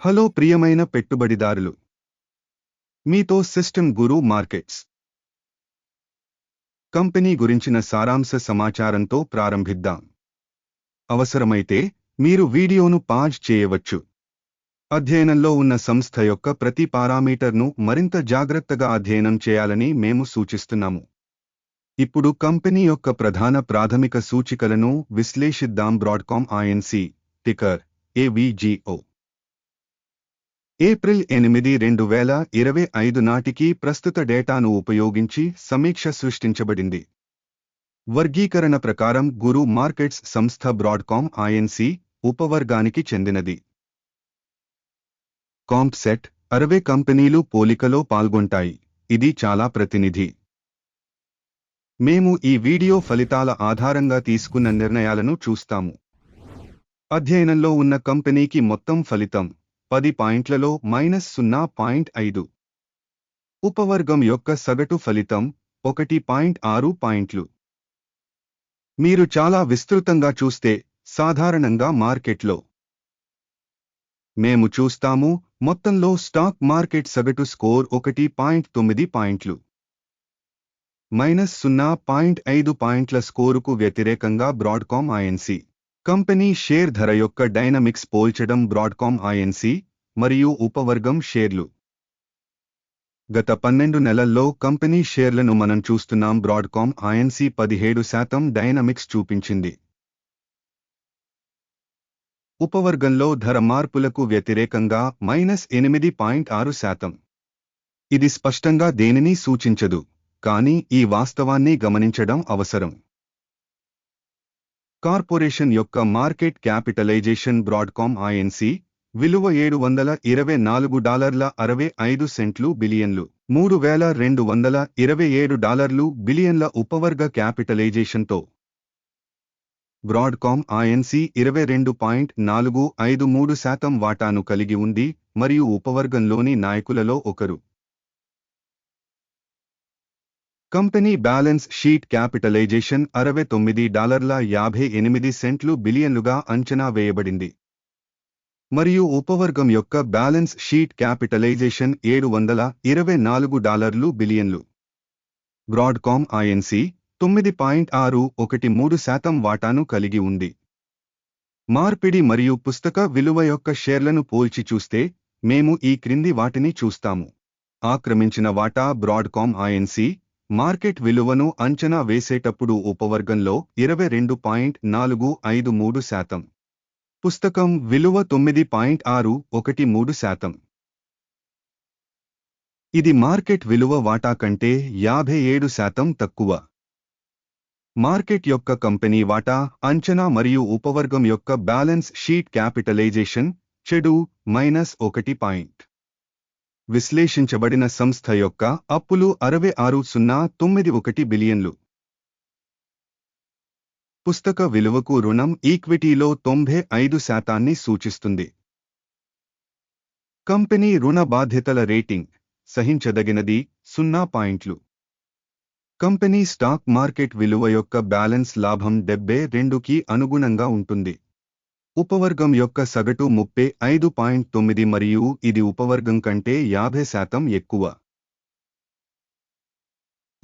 Hello ప్రియమైన పెట్టుబడిదారులు. మీతో సిస్టమ్ గురు మార్కెట్స్. కంపెనీ గురించిన సారాంశ సమాచారంతో ప్రారంభిద్దాం. అవసరమైతే మీరు వీడియోను పాజ్ చేయవచ్చు. అధ్యయనంలో ఉన్న సంస్థ యొక్క ప్రతి పారామీటర్ను మరింత జాగ్రత్తగా అధ్యయనం చేయాలని మేము సూచిస్తున్నాము. ఇప్పుడు కంపెనీ యొక్క ప్రధాన ప్రాథమిక సూచికలను విశ్లేషిద్దాం. Broadcom INC ticker AVGO April ఎనిమిది రెండు వేల ఇరవై ఐదు నాటికి ప్రస్తుత డేటాను ఉపయోగించి సమీక్ష సృష్టించబడింది. వర్గీకరణ ప్రకారం గురు మార్కెట్స్ సంస్థ బ్రాడ్కామ్ ఐఎన్సి ఉపవర్గానికి చెందినది. కాంప్సెట్ అరవై కంపెనీలు పోలికలో పాల్గొంటాయి. ఇది చాలా ప్రతినిధి. మేము ఈ వీడియో ఫలితాల ఆధారంగా తీసుకున్న నిర్ణయాలను చూస్తాము. అధ్యయనంలో ఉన్న కంపెనీకి మొత్తం ఫలితం పది పాయింట్లలో మైనస్ సున్నా పాయింట్ ఐదు. ఉపవర్గం యొక్క సగటు ఫలితం ఒకటి పాయింట్ ఆరు పాయింట్లు. మీరు చాలా విస్తృతంగా చూస్తే సాధారణంగా మార్కెట్లో మేము చూస్తాము మొత్తంలో స్టాక్ మార్కెట్ సగటు స్కోర్ ఒకటి పాయింట్ తొమ్మిది పాయింట్లు. మైనస్ సున్నా పాయింట్ ఐదు పాయింట్ల స్కోరుకు వ్యతిరేకంగా బ్రాడ్కామ్ ఐఎన్సీ కంపెనీ షేర్ ధర యొక్క డైనమిక్స్ పోల్చడం బ్రాడ్కామ్ ఐఎన్సి మరియు ఉపవర్గం షేర్లు. గత పన్నెండు నెలల్లో కంపెనీ షేర్లను మనం చూస్తున్నాం బ్రాడ్కామ్ ఐఎన్సి పదిహేడు శాతం డైనమిక్స్ చూపించింది. ఉపవర్గంలో ధర మార్పులకు వ్యతిరేకంగా మైనస్ ఎనిమిది పాయింట్ ఆరు శాతం. ఇది స్పష్టంగా దేనిని సూచించదు కానీ ఈ వాస్తవాన్ని గమనించడం అవసరం. కార్పొరేషన్ యొక్క మార్కెట్ క్యాపిటలైజేషన్ బ్రాడ్కామ్ ఐఎన్సి విలువ ఏడు వందల ఇరవై నాలుగు డాలర్ల అరవై ఐదు సెంట్లు బిలియన్లు మూడు వేల రెండు వందల ఇరవై ఏడు డాలర్లు బిలియన్ల ఉపవర్గ క్యాపిటలైజేషన్తో. బ్రాడ్కామ్ ఐఎన్సి ఇరవై రెండు పాయింట్ నాలుగు ఐదు మూడు శాతం వాటాను కలిగి ఉంది మరియు ఉపవర్గంలోని నాయకులలో ఒకరు. కంపెనీ బ్యాలెన్స్ షీట్ క్యాపిటలైజేషన్ అరవై తొమ్మిది డాలర్ల యాభై ఎనిమిది సెంట్లు బిలియన్లుగా అంచనా వేయబడింది. మరియు ఉపవర్గం యొక్క బ్యాలెన్స్ షీట్ క్యాపిటలైజేషన్ ఏడు వందల ఇరవై నాలుగు డాలర్లు బిలియన్లు. బ్రాడ్కామ్ ఐఎన్సి తొమ్మిది పాయింట్ ఆరు ఒకటి మూడు శాతం వాటాను కలిగి ఉంది. మార్పిడి మరియు పుస్తక విలువ యొక్క షేర్లను పోల్చి చూస్తే మేము ఈ క్రింది వాటిని చూస్తాము. ఆక్రమించిన వాటా బ్రాడ్కామ్ ఐఎన్సి మార్కెట్ విలువను అంచనా వేసేటప్పుడు ఉపవర్గంలో ఇరవై రెండు పాయింట్ నాలుగు ఐదు మూడు శాతం. పుస్తకం విలువ తొమ్మిది పాయింట్ ఆరు ఒకటి మూడు శాతం. ఇది మార్కెట్ విలువ వాటా కంటే యాభై ఏడు శాతం తక్కువ. మార్కెట్ యొక్క కంపెనీ వాటా అంచనా మరియు ఉపవర్గం యొక్క బ్యాలెన్స్ షీట్ క్యాపిటలైజేషన్ చెడు మైనస్ ఒకటి పాయింట్. విశ్లేషించబడిన సంస్థ యొక్క అప్పులు అరవై ఆరు సున్నా తొమ్మిది ఒకటి బిలియన్లు. పుస్తక విలువకు రుణం ఈక్విటీలో తొంభై ఐదు శాతాన్ని సూచిస్తుంది. కంపెనీ రుణ బాధ్యతల రేటింగ్ సహించదగినది సున్నా పాయింట్లు. కంపెనీ స్టాక్ మార్కెట్ విలువ యొక్క బ్యాలెన్స్ లాభం డెబ్బై రెండుకి అనుగుణంగా ఉంటుంది. ఉపవర్గం యొక్క సగటు ముప్పై ఐదు పాయింట్ తొమ్మిది మరియు ఇది ఉపవర్గం కంటే యాభై శాతం ఎక్కువ.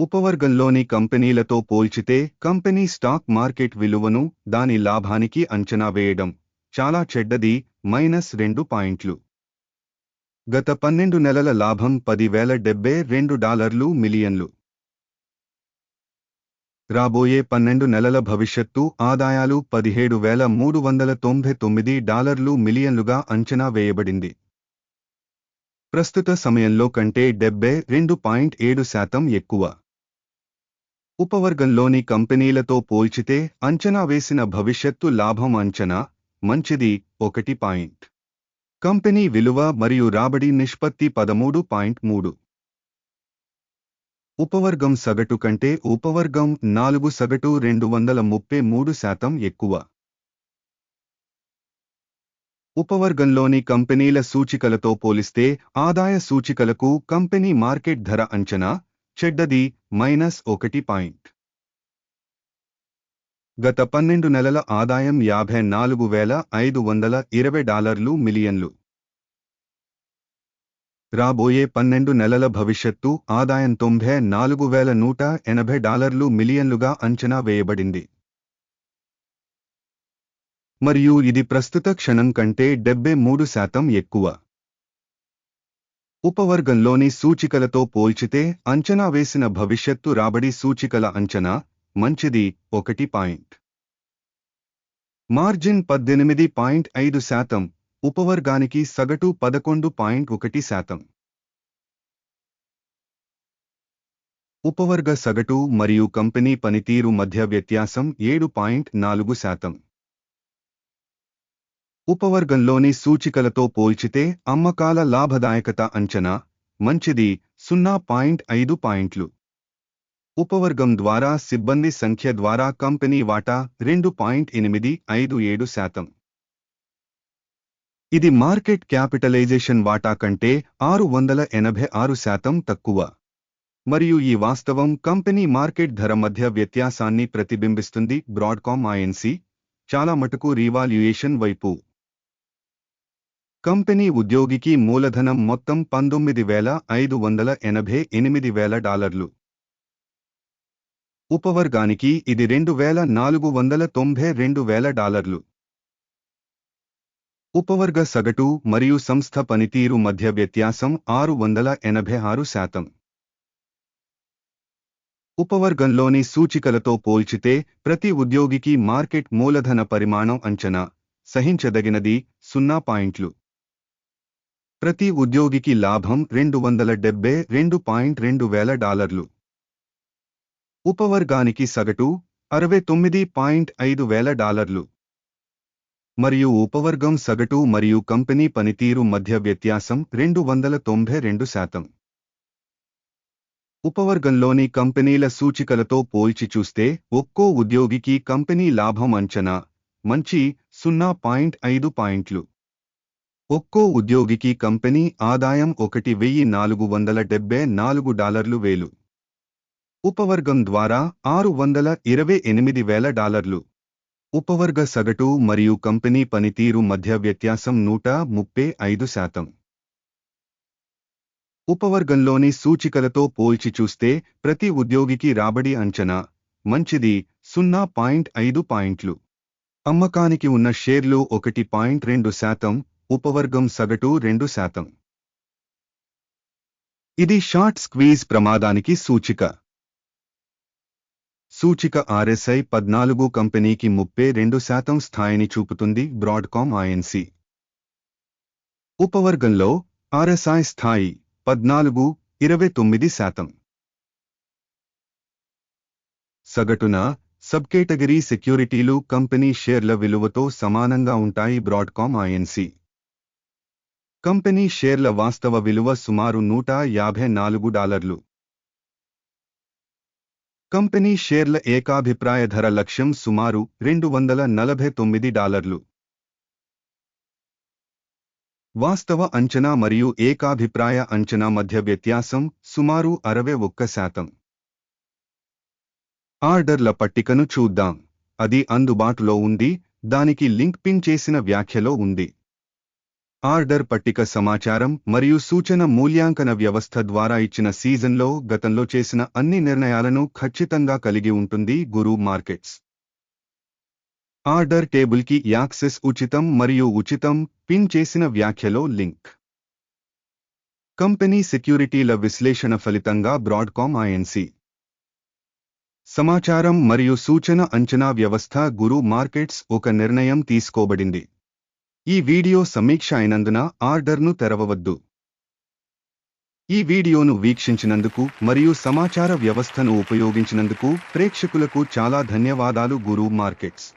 ఉపవర్గంలోని కంపెనీలతో పోల్చితే కంపెనీ స్టాక్ మార్కెట్ విలువను దాని లాభానికి అంచనా వేయడం చాలా చెడ్డది మైనస్ రెండు పాయింట్లు. గత పన్నెండు నెలల లాభం పదివేల డెబ్బై రెండు డాలర్లు మిలియన్లు. రాబోయే పన్నెండు నెలల భవిష్యత్తు ఆదాయాలు పదిహేడు వేల మూడు వందల తొంభై తొమ్మిది డాలర్లు మిలియన్లుగా అంచనా వేయబడింది. ప్రస్తుత సమయంలో కంటే డెబ్బై రెండు పాయింట్ ఏడు శాతం ఎక్కువ. ఉపవర్గంలోని కంపెనీలతో పోల్చితే అంచనా వేసిన భవిష్యత్తు లాభం అంచనా మంచిది ఒకటి పాయింట్. కంపెనీ విలువ మరియు రాబడి నిష్పత్తి పదమూడు పాయింట్ మూడు. ఉపవర్గం సగటు కంటే ఉపవర్గం నాలుగు సగటు రెండు వందల ముప్పై మూడు శాతం ఎక్కువ. ఉపవర్గంలోని కంపెనీల సూచికలతో పోలిస్తే ఆదాయ సూచికలకు కంపెనీ మార్కెట్ ధర అంచనా చెడ్డది మైనస్ ఒకటి పాయింట్. గత పన్నెండు నెలల ఆదాయం యాభై నాలుగు వేల ఐదు వందల ఇరవై డాలర్లు మిలియన్లు. రాబోయే పన్నెండు నెలల భవిష్యత్తు ఆదాయం తొంభై నాలుగు వేల నూట ఎనభై డాలర్లు మిలియన్లుగా అంచనా వేయబడింది. మరియు ఇది ప్రస్తుత క్షణం కంటే డెబ్బై మూడు శాతం ఎక్కువ. ఉపవర్గంలోని సూచికలతో పోల్చితే అంచనా వేసిన భవిష్యత్తు రాబడి సూచికల అంచనా మంచిది ఒకటి పాయింట్. మార్జిన్ పద్దెనిమిది పాయింట్ ఐదు శాతం. ఉపవర్గానికి సగటు పదకొండు పాయింట్ ఒకటి శాతం. ఉపవర్గ సగటు మరియు కంపెనీ పనితీరు మధ్య వ్యత్యాసం ఏడు పాయింట్ నాలుగు శాతం. ఉపవర్గంలోని సూచికలతో పోల్చితే అమ్మకాల లాభదాయకత అంచనా మంచిది సున్నా పాయింట్ ఐదు పాయింట్లు. ఉపవర్గం ద్వారా సిబ్బంది సంఖ్య ద్వారా కంపెనీ వాటా రెండు పాయింట్ ఎనిమిది ఐదు ఏడు శాతం. ఇది మార్కెట్ క్యాపిటలైజేషన్ వాటా కంటే ఆరు వందల ఎనభై ఆరు శాతం తక్కువ. మరియు ఈ వాస్తవం కంపెనీ మార్కెట్ ధర మధ్య వ్యత్యాసాన్ని ప్రతిబింబిస్తుంది. బ్రాడ్కామ్ ఐఎన్సి చాలా మటుకు రీవాల్యుయేషన్ వైపు. కంపెనీ ఉద్యోగికి మూలధనం మొత్తం పంతొమ్మిది వేల ఐదు వందల ఎనభై ఎనిమిది వేల డాలర్లు. ఉపవర్గానికి ఇది రెండు వేల నాలుగు వందల తొంభై రెండు వేల డాలర్లు. ఉపవర్గ సగటు మరియు సంస్థ పనితీరు మధ్య వ్యత్యాసం ఆరు వందల ఎనభై ఆరు శాతం. ఉపవర్గంలోని సూచికలతో పోల్చితే ప్రతి ఉద్యోగికి మార్కెట్ మూలధన పరిమాణం అంచనా సహించదగినది సున్నా పాయింట్లు. ప్రతి ఉద్యోగికి లాభం రెండు వందల డెబ్బై రెండు పాయింట్ రెండు వేల డాలర్లు. ఉపవర్గానికి సగటు అరవై తొమ్మిది పాయింట్ ఐదు వేల డాలర్లు. మరియు ఉపవర్గం సగటు మరియు కంపెనీ పనితీరు మధ్య వ్యత్యాసం రెండు వందల తొంభై రెండు శాతం. ఉపవర్గంలోని కంపెనీల సూచికలతో పోల్చి చూస్తే ఒక్కో ఉద్యోగికి కంపెనీ లాభం అంచనా మంచి సున్నా పాయింట్ ఐదు పాయింట్లు. ఒక్కో ఉద్యోగికి కంపెనీ ఆదాయం ఒకటి వెయ్యి నాలుగు వందల డెబ్బై నాలుగు డాలర్లు వేలు. ఉపవర్గం ద్వారా ఆరు వందల ఇరవై ఎనిమిది వేల డాలర్లు. ఉపవర్గ సగటు మరియు కంపెనీ పనితీరు మధ్య వ్యత్యాసం నూట ముప్పై ఐదు శాతం. ఉపవర్గంలోని సూచికలతో పోల్చి చూస్తే ప్రతి ఉద్యోగికి రాబడి అంచనా మంచిది సున్నా పాయింట్ ఐదు పాయింట్లు. అమ్మకానికి ఉన్న షేర్లు ఒకటి పాయింట్ రెండు శాతం ఉపవర్గం సగటు రెండు శాతం. ఇది షార్ట్ స్క్వీజ్ ప్రమాదానికి సూచిక. సూచిక ఆర్ఎస్ఐ పద్నాలుగు కంపెనీకి ముప్పై రెండు శాతం స్థాయిని చూపుతుంది బ్రాడ్కామ్ ఐఎన్సి ఉపవర్గంలో ఆర్ఎస్ఐ స్థాయి పద్నాలుగు ఇరవై తొమ్మిది శాతం. సగటున సబ్ కేటగిరీ సెక్యూరిటీలు కంపెనీ షేర్ల విలువతో సమానంగా ఉంటాయి బ్రాడ్కామ్ ఐఎన్సి కంపెనీ షేర్ల వాస్తవ విలువ సుమారు నూట యాభై నాలుగు డాలర్లు. కంపెనీ షేర్ల ఏకాభిప్రాయ ధర లక్ష్యం సుమారు రెండు వందల నలభై తొమ్మిది డాలర్లు. వాస్తవ అంచనా మరియు ఏకాభిప్రాయ అంచనా మధ్య వ్యత్యాసం సుమారు అరవై ఒక్క శాతం. ఆర్డర్ల పట్టికను చూద్దాం. అది అందుబాటులో ఉంది దానికి లింక్ పిన్ చేసిన వ్యాఖ్యలో ఉంది. ఆర్డర్ పట్టిక సమాచారం మరియు సూచన మూల్యాంకన వ్యవస్థ ద్వారా ఇచ్చిన సీజన్లో గతంలో చేసిన అన్ని నిర్ణయాలను ఖచ్చితంగా కలిగి ఉంటుంది గురు మార్కెట్స్. ఆర్డర్ టేబుల్కి యాక్సెస్ ఉచితం మరియు ఉచితం పిన్ చేసిన వ్యాఖ్యలో లింక్. కంపెనీ సెక్యూరిటీల విశ్లేషణ ఫలితంగా బ్రాడ్కామ్ ఐఎన్సి సమాచారం మరియు సూచన అంచనా వ్యవస్థ గురు మార్కెట్స్ ఒక నిర్ణయం తీసుకోబడింది. ఈ వీడియో సమీక్ష అయినందున ఆర్డర్ను తెరవవద్దు. ఈ వీడియోను వీక్షించినందుకు మరియు సమాచార వ్యవస్థను ఉపయోగించినందుకు ప్రేక్షకులకు చాలా ధన్యవాదాలు గురు మార్కెట్స్.